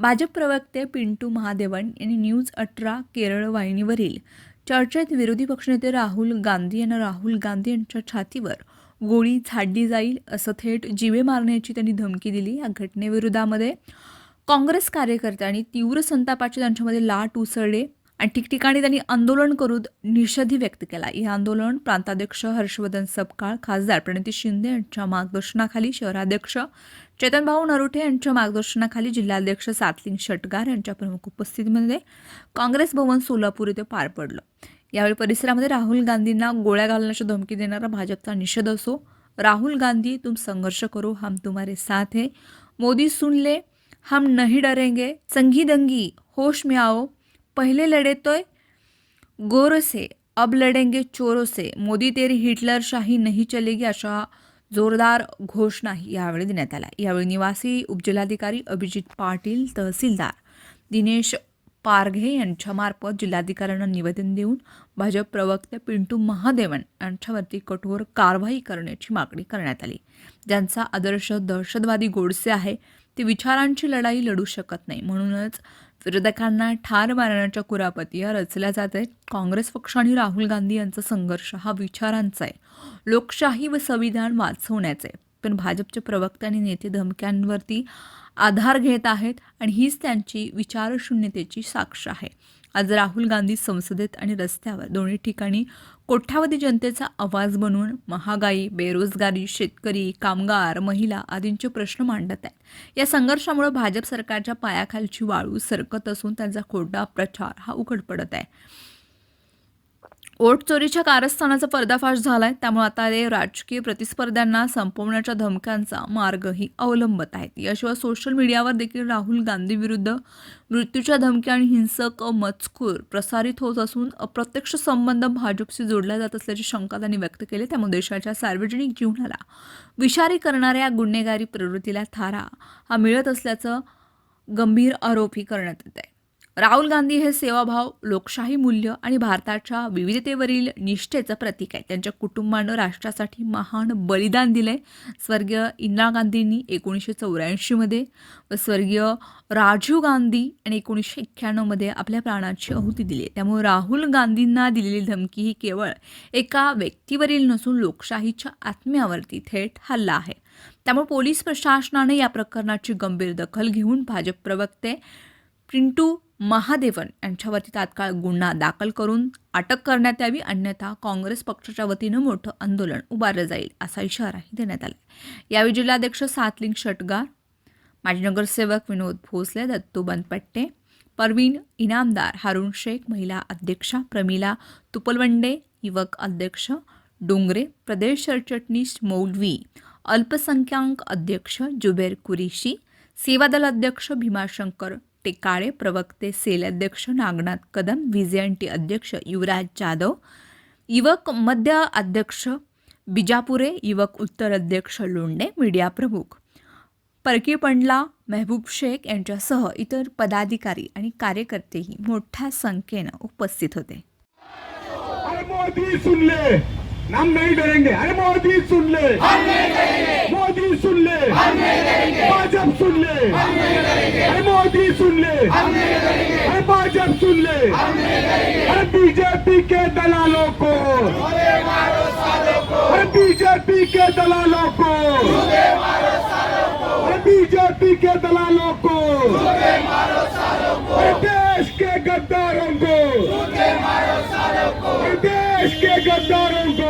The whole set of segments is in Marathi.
भाजप प्रवक्ते पिंटू महादेवन यांनी न्यूज अठरा केरळ वाहिनीवरील चर्चेत विरोधी पक्षनेते राहुल गांधी यांना राहुल गांधी यांच्या छातीवर गोळी झाडली जाईल असं थेट जीवे मारण्याची त्यांनी धमकी दिली या घटनेविरोधामध्ये. काँग्रेस कार्यकर्त्यांनी तीव्र संतापाचे त्यांच्यामध्ये लाट उसळले. आणि ठिकठिकाणी त्यांनी आंदोलन करून निषेधी व्यक्त केला. हे आंदोलन प्रांताध्यक्ष हर्षवर्धन सपकाळ खासदार प्रणिती शिंदे यांच्या मार्गदर्शनाखाली शहराध्यक्ष चेतनभाऊ नरोठे यांच्या मार्गदर्शनाखाली जिल्हाध्यक्ष सातलिंग शटगार यांच्या प्रमुख उपस्थितीमध्ये काँग्रेस भवन सोलापूर येथे पार पडलं. यावेळी परिसरामध्ये राहुल गांधींना गोळ्या घालण्याची धमकी देणारा भाजपचा निषेध असो राहुल गांधी तुम संघर्ष करो हम तुम्हारे साथ है. मोदी सुन ले हम नहीं डरेंगे. संगी दंगी होश में आओ. पहले लढेतोय? तो गोर से अब लढेंगे चोरो से मोदी तेरी हिटलर शाही नहीं चलेगी अशा जोरदार घोषणाही यावेळी देण्यात आल्या. यावेळी निवासी उपजिल्हाधिकारी अभिजित पाटील तहसीलदार दिनेश पारघे यांच्यामार्फत जिल्हाधिकाऱ्यांना निवेदन देऊन भाजप प्रवक्ते पिंटू महादेवन यांच्यावरती कठोर कारवाई करण्याची मागणी करण्यात आली. ज्यांचा आदर्श दहशतवादी गोडसे आहे ते विचारांची लढाई लढू शकत नाही. म्हणूनच विरोधकांना ठार मारण्याच्या कुरापती या रचल्या जात आहेत. काँग्रेस पक्ष आणि राहुल गांधी यांचा संघर्ष हा विचारांचा आहे. लोकशाही व संविधान वाचवण्याचा आहे. पण भाजपचे प्रवक्ते आणि नेते धमक्यांवरती आधार घेत आहेत आणि हीच त्यांची विचारशून्यतेची साक्ष आहे. आज राहुल गांधी संसदेत आणि रस्त्यावर दोन्ही ठिकाणी कोट्यावधी जनतेचा आवाज बनवून महागाई बेरोजगारी शेतकरी कामगार महिला आदींचे प्रश्न मांडत आहेत. या संघर्षामुळे भाजप सरकारच्या पायाखालची वाळू सरकत असून त्यांचा खोटा प्रचार हा उघड पडत आहे. ओट चोरीच्या कारस्थानाचा पर्दाफाश झालाय. त्यामुळे आता ते राजकीय प्रतिस्पर्ध्यांना संपवण्याच्या धमक्यांचा मार्गही अवलंबत आहेत. याशिवाय सोशल मीडियावर देखील राहुल गांधी विरुद्ध मृत्यूच्या धमक्या आणि हिंसक मजकूर प्रसारित होत असून अप्रत्यक्ष संबंध भाजपशी जोडला जात असल्याची शंका त्यांनी व्यक्त केली. त्यामुळे देशाच्या सार्वजनिक जीवनाला विषारी करणाऱ्या गुन्हेगारी प्रवृत्तीला थारा हा मिळत असल्याचं गंभीर आरोपही करण्यात येत आहे. राहुल गांधी हे सेवाभाव लोकशाही मूल्य आणि भारताच्या विविधतेवरील निष्ठेचं प्रतीक आहे. त्यांच्या कुटुंबानं राष्ट्रासाठी महान बलिदान दिलंय. स्वर्गीय इंदिरा गांधींनी एकोणीसशे चौऱ्याऐंशीमध्ये व स्वर्गीय राजीव गांधी आणि एकोणीसशे एक्क्याण्णवमध्ये आपल्या प्राणाची आहुती दिली आहे. त्यामुळे राहुल गांधींना दिलेली धमकी ही केवळ एका व्यक्तीवरील नसून लोकशाहीच्या आत्म्यावरती थेट हल्ला आहे. त्यामुळे पोलीस प्रशासनाने या प्रकरणाची गंभीर दखल घेऊन भाजप प्रवक्ते पिंटू महादेवन यांच्यावरती तात्काळ गुन्हा दाखल करून अटक करण्यात यावी अन्यथा काँग्रेस पक्षाच्या वतीनं मोठं आंदोलन उभारलं जाईल असा इशाराही देण्यात आला यावेळी जिल्हाध्यक्ष सातलिंग शटगार माजी नगरसेवक विनोद भोसले दत्तू बनपट्टे परवीन इनामदार हारुण शेख महिला अध्यक्षा प्रमिला तुपलवंडे युवक अध्यक्ष डोंगरे प्रदेश सरचिटणीस मौलवी अल्पसंख्याक अध्यक्ष जुबेर कुरेशी सेवादल अध्यक्ष भीमाशंकर टेकाळे प्रवक्ते सेल अध्यक्ष नागनाथ कदम व्हिजेएनटी अध्यक्ष युवराज जाधव युवक मध्य अध्यक्ष बिजापुरे युवक उत्तर अध्यक्ष लोंडे मीडिया प्रमुख. परकी पंडला मेहबूब शेख यांच्यासह इतर पदाधिकारी आणि कार्यकर्तेही मोठ्या संख्येनं उपस्थित होते. हम नहीं डरेंगे अरे मोदी सुन ले। मोदी सुन ले। भाजप सुन ले। अरे मोदी सुन ले। अरे भाजप सुन ले। अरे बीजेपी के दलालों को। अरे बीजेपी के दलालों को। अरे बीजेपी के दलालों को। अरे देश के गद्दारों को। देश के गद्दारों को।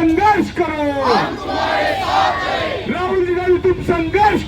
संघर्ष करो। राहुल जी गांधी तुम संघर्ष